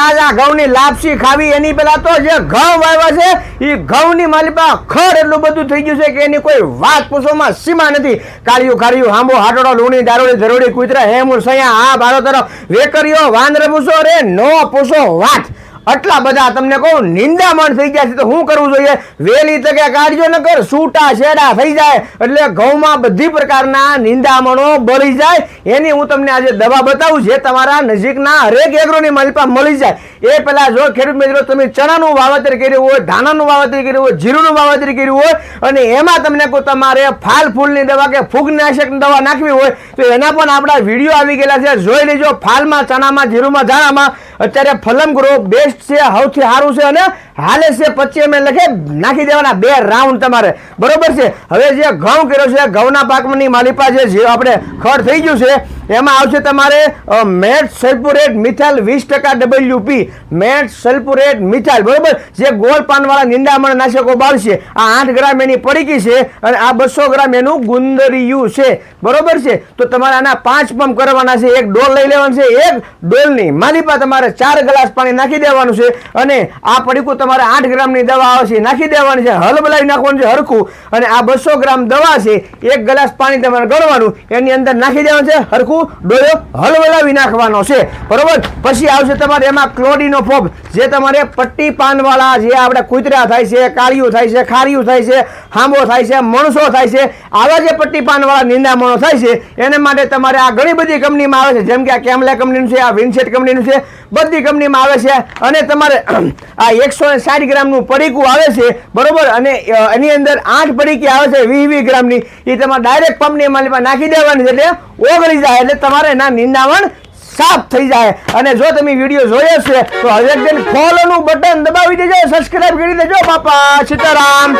તાજા ઘઉંની લાપસી ખાવી, એની પેલા તો જે ઘઉં વાવ્યા છે એ ઘઉંની માલિકા ખર એટલું બધું થઈ ગયું છે કે એની કોઈ વાત પૂછવામાં સીમા નથી. કાળિયું, ખારિયું, હાંબો, હાટોડો, લૂણી, દારૂડી, ધરોડી, કૂતરા હેમુર સયા, આ, બારો તરફ. વેકરીઓ, વાંદરે પૂછો રે નો પૂછો વાત. આટલા બધા તમને કહું, નિંદામણ થઈ ગયા છે, તો શું કરવું જોઈએ? વેલી તકે કાઢજો ન કર સૂટા શેડા થઈ જાય, એટલે ઘઉંમાં બધી પ્રકારના નિંદામણો બળી જાય. એની હું તમને આજે દવા બતાવું, જે તમારા નજીકના હરેક એગ્રોની માલિપા મળી જાય. એ પહેલા જો ખેડૂત મિત્રો, તમે ચણાનું વાવેતર કર્યું હોય, ધાણાનું વાવેતર કર્યું હોય, જીરુંનું વાવેતર કર્યું હોય, અને એમાં તમને કોઈ તમારે ફાલ ફૂલની દવા કે ફૂગનાશકની દવા નાખવી હોય, તો એના પણ આપણા વીડિયો આવી ગયેલા છે. જોઈ લેજો, ફાલમાં, ચણામાં, જીરુંમાં, ધાણામાં અત્યારે ફલમ ગ્રો બેસ્ટ છે, સૌથી સારું છે, અને હાલે છે પચીસ એમ લખે, નાખી દેવાના બે રાઉન્ડ તમારે. બરોબર છે? હવે જે ઘઉં કર્યો છે, ઘઉંના પાકની માલિપા જે આપણે ખડ થઈ ગયું છે એમાં આવશે તમારે મેટ સલ્ફુરેટ મિથાઇલ વીસ ટકા ડબલ્યુપી મેટ સલ્ફુરેટ મિથાઇલ, બરોબર? જે ગોળ પાનવાળા નિંદામણ નાશકો બાળશે. આ આઠ ગ્રામ એની પડીકી છે અને આ બસો ગ્રામ એનું ગુંદરિયું છે. બરોબર છે? તો તમારે આના પાંચ પંપ કરવાના છે. એક ડોલ લઈ લેવાનું છે, એક ડોલની. માલિપા તમારે ચાર ગ્લાસ પાણી નાખી દેવાનું છે અને આ પડીકું તમારે આઠ ગ્રામની દવા આવશે. નાખી દેવાની છે હલબલાવી નાખવાનું છે, હરખું. અને આ બસો ગ્રામ દવા છે, એક ગ્લાસ પાણી તમારે ગળવાનું, એની અંદર નાખી દેવાનું છે, હરખું. ડોયો હલવલાવી નાખવાનો છે. બરોબર? પછી આવશે તમારે એમાં ક્લોડીનો ફોબ જે તમારે પટ્ટી પાનવાળા જે આપણે કૂતરા થાય છે, કાળિયું થાય છે, ખારિયું થાય છે, હાંબો થાય છે, મણસો થાય છે, આવા જે પટ્ટી પાનવાળા નિંદામણો થાય છે, એને માટે તમારે આ ઘણી બધી કંપનીમાં આવે છે. જેમ કે આ કેમલા કંપનીનું છે, આ વિનસેટ કંપનીનું છે, બધી કંપનીમાં આવે છે. અને તમારે આ એકસો સાઠ ગ્રામનું પડીકું આવે છે, બરોબર? અને એની અંદર આઠ પડીકી આવે છે, વીસ વીસ ગ્રામની. એ તમારે ડાયરેક્ટ પંપની માલિકમાં નાખી દેવાની છે, એટલે ઓગળી જાય. એટલે તમારે એના નિંદામણ સાફ થઈ જાય. અને જો તમે વીડિયો જોયો છે, તો હવે ફોલોનું બટન દબાવી દેજો સબસ્ક્રાઈબ કરી દેજો, બાપા સીતારામ.